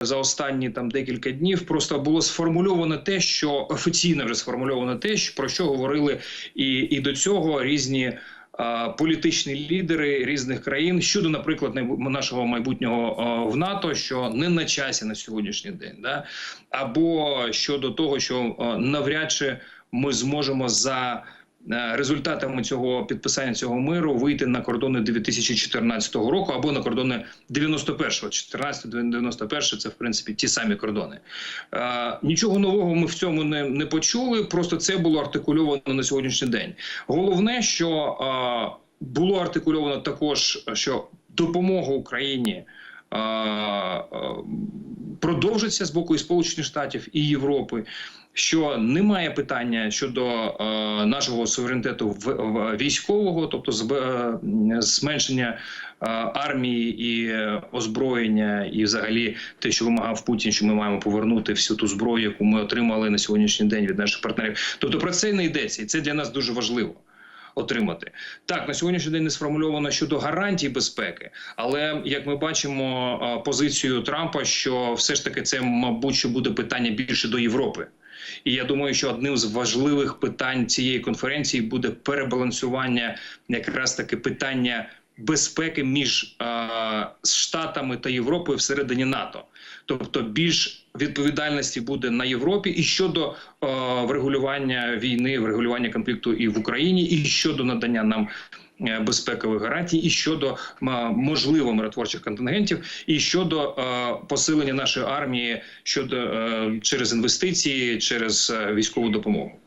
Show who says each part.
Speaker 1: За останні там декілька днів просто було сформульовано те, що офіційно вже сформульовано те, про що говорили і, і до цього різні політичні лідери різних країн щодо, наприклад, нашого майбутнього в НАТО, що не на часі на сьогоднішній день, да? Або щодо того, що навряд чи ми зможемо за результатами цього підписання цього миру вийти на кордони 2014 року або на кордони 91-го. 14 91 це в принципі ті самі кордони. Е, нічого нового ми в цьому не, не почули. Просто це було артикульовано на сьогоднішній день. Головне, що е, було артикульовано також, що допомога Україні. Продовжиться з боку і Сполучених Штатів і Європи, що немає питання щодо е, нашого суверенітету в, в військового, тобто зб, е, зменшення е, армії і озброєння, і взагалі те, що вимагав Путін, що ми маємо повернути всю ту зброю, яку ми отримали на сьогоднішній день від наших партнерів. Тобто про це не йдеться, і це для нас дуже важливо. Отримати так на сьогоднішній день не сформульовано щодо гарантій безпеки, але як ми бачимо позицію Трампа, що все ж таки це, мабуть, що буде питання більше до Європи. І я думаю, що одним з важливих питань цієї конференції буде перебалансування якраз таки питання безпеки між е, Штатами та Європою всередині НАТО. Тобто більш відповідальності буде на Європі і щодо е, врегулювання війни, врегулювання конфлікту і в Україні, і щодо надання нам е, безпекових гарантій, і щодо можливо миротворчих контингентів, і щодо е, посилення нашої армії щодо е, через інвестиції, через е, військову допомогу.